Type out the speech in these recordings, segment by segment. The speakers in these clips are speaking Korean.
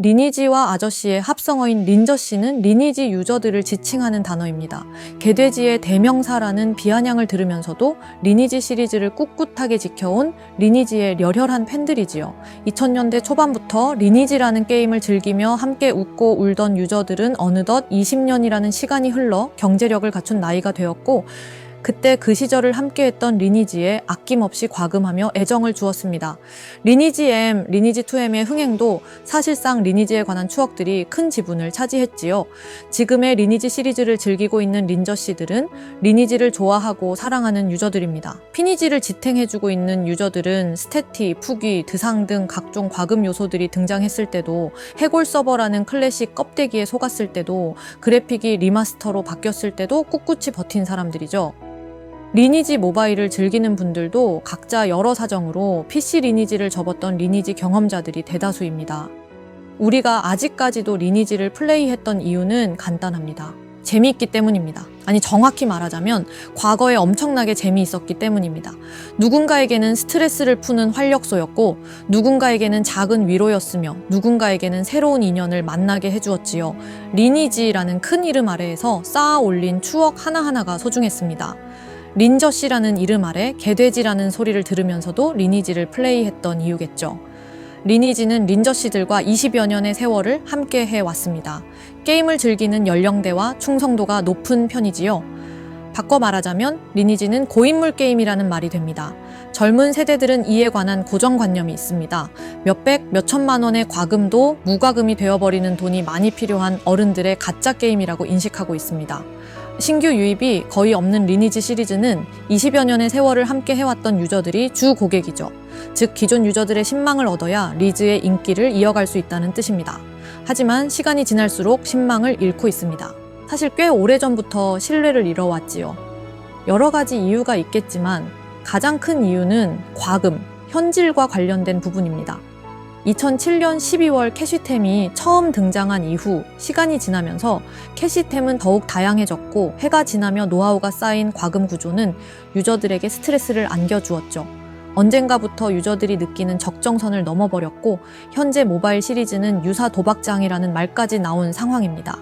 리니지와 아저씨의 합성어인 린저 씨는 리니지 유저들을 지칭하는 단어입니다. 개돼지의 대명사라는 비아냥을 들으면서도 리니지 시리즈를 꿋꿋하게 지켜온 리니지의 열혈한 팬들이지요. 2000년대 초반부터 리니지라는 게임을 즐기며 함께 웃고 울던 유저들은 어느덧 20년이라는 시간이 흘러 경제력을 갖춘 나이가 되었고 그때 그 시절을 함께했던 리니지에 아낌없이 과금하며 애정을 주었습니다. 리니지 M, 리니지 2M의 흥행도 사실상 리니지에 관한 추억들이 큰 지분을 차지했지요. 지금의 리니지 시리즈를 즐기고 있는 린저 씨들은 리니지를 좋아하고 사랑하는 유저들입니다. 피니지를 지탱해주고 있는 유저들은 스태티, 푸기, 드상 등 각종 과금 요소들이 등장했을 때도 해골 서버라는 클래식 껍데기에 속았을 때도 그래픽이 리마스터로 바뀌었을 때도 꿋꿋이 버틴 사람들이죠. 리니지 모바일을 즐기는 분들도 각자 여러 사정으로 PC 리니지를 접었던 리니지 경험자들이 대다수입니다. 우리가 아직까지도 리니지를 플레이했던 이유는 간단합니다. 재미있기 때문입니다. 아니, 정확히 말하자면 과거에 엄청나게 재미있었기 때문입니다. 누군가에게는 스트레스를 푸는 활력소였고, 누군가에게는 작은 위로였으며, 누군가에게는 새로운 인연을 만나게 해주었지요. 리니지라는 큰 이름 아래에서 쌓아 올린 추억 하나하나가 소중했습니다. 린저 씨라는 이름 아래 개돼지라는 소리를 들으면서도 리니지를 플레이했던 이유겠죠. 리니지는 린저 씨들과 20여 년의 세월을 함께 해왔습니다. 게임을 즐기는 연령대와 충성도가 높은 편이지요. 바꿔 말하자면 리니지는 고인물 게임이라는 말이 됩니다. 젊은 세대들은 이에 관한 고정관념이 있습니다. 몇백, 몇천만 원의 과금도 무과금이 되어버리는 돈이 많이 필요한 어른들의 가짜 게임이라고 인식하고 있습니다. 신규 유입이 거의 없는 리니지 시리즈는 20여 년의 세월을 함께 해왔던 유저들이 주 고객이죠. 즉, 기존 유저들의 신망을 얻어야 리즈의 인기를 이어갈 수 있다는 뜻입니다. 하지만 시간이 지날수록 신망을 잃고 있습니다. 사실 꽤 오래전부터 신뢰를 잃어왔지요. 여러 가지 이유가 있겠지만 가장 큰 이유는 과금, 현질과 관련된 부분입니다. 2007년 12월 캐시템이 처음 등장한 이후 시간이 지나면서 캐시템은 더욱 다양해졌고 해가 지나며 노하우가 쌓인 과금 구조는 유저들에게 스트레스를 안겨주었죠. 언젠가부터 유저들이 느끼는 적정선을 넘어버렸고 현재 모바일 시리즈는 유사 도박장이라는 말까지 나온 상황입니다.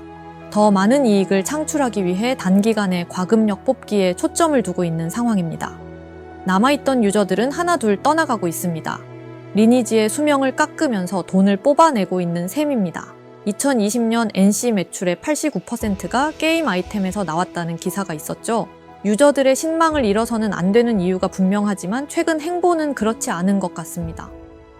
더 많은 이익을 창출하기 위해 단기간에 과금력 뽑기에 초점을 두고 있는 상황입니다. 남아있던 유저들은 하나둘 떠나가고 있습니다. 리니지의 수명을 깎으면서 돈을 뽑아내고 있는 셈입니다. 2020년 NC 매출의 89%가 게임 아이템에서 나왔다는 기사가 있었죠. 유저들의 신망을 잃어서는 안 되는 이유가 분명하지만 최근 행보는 그렇지 않은 것 같습니다.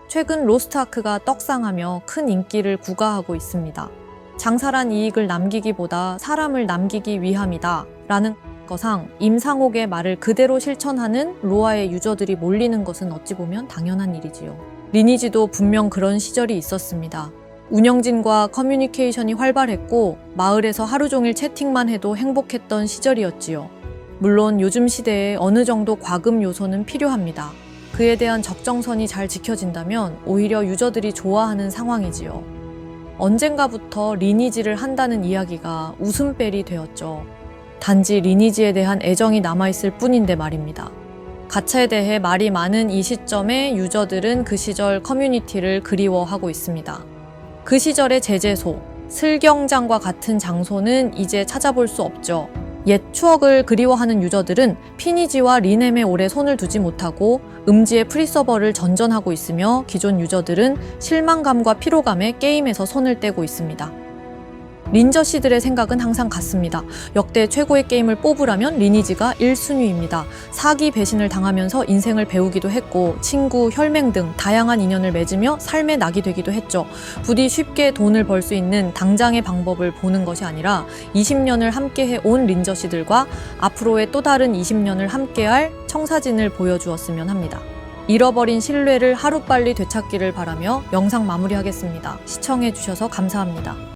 최근 로스트아크가 떡상하며 큰 인기를 구가하고 있습니다. 장사란 이익을 남기기보다 사람을 남기기 위함이다. 라는 거상 임상옥의 말을 그대로 실천하는 로아의 유저들이 몰리는 것은 어찌 보면 당연한 일이지요. 리니지도 분명 그런 시절이 있었습니다. 운영진과 커뮤니케이션이 활발했고 마을에서 하루 종일 채팅만 해도 행복했던 시절이었지요. 물론 요즘 시대에 어느 정도 과금 요소는 필요합니다. 그에 대한 적정선이 잘 지켜진다면 오히려 유저들이 좋아하는 상황이지요. 언젠가부터 리니지를 한다는 이야기가 웃음벨이 되었죠. 단지 리니지에 대한 애정이 남아있을 뿐인데 말입니다. 가차에 대해 말이 많은 이 시점에 유저들은 그 시절 커뮤니티를 그리워하고 있습니다. 그 시절의 제재소, 슬경장과 같은 장소는 이제 찾아볼 수 없죠. 옛 추억을 그리워하는 유저들은 피니지와 리넴에 오래 손을 두지 못하고 음지의 프리서버를 전전하고 있으며 기존 유저들은 실망감과 피로감에 게임에서 손을 떼고 있습니다. 린저 씨들의 생각은 항상 같습니다. 역대 최고의 게임을 뽑으라면 리니지가 1순위입니다. 사기 배신을 당하면서 인생을 배우기도 했고 친구, 혈맹 등 다양한 인연을 맺으며 삶의 낙이 되기도 했죠. 부디 쉽게 돈을 벌 수 있는 당장의 방법을 보는 것이 아니라 20년을 함께해 온 린저 씨들과 앞으로의 또 다른 20년을 함께할 청사진을 보여주었으면 합니다. 잃어버린 신뢰를 하루빨리 되찾기를 바라며 영상 마무리하겠습니다. 시청해주셔서 감사합니다.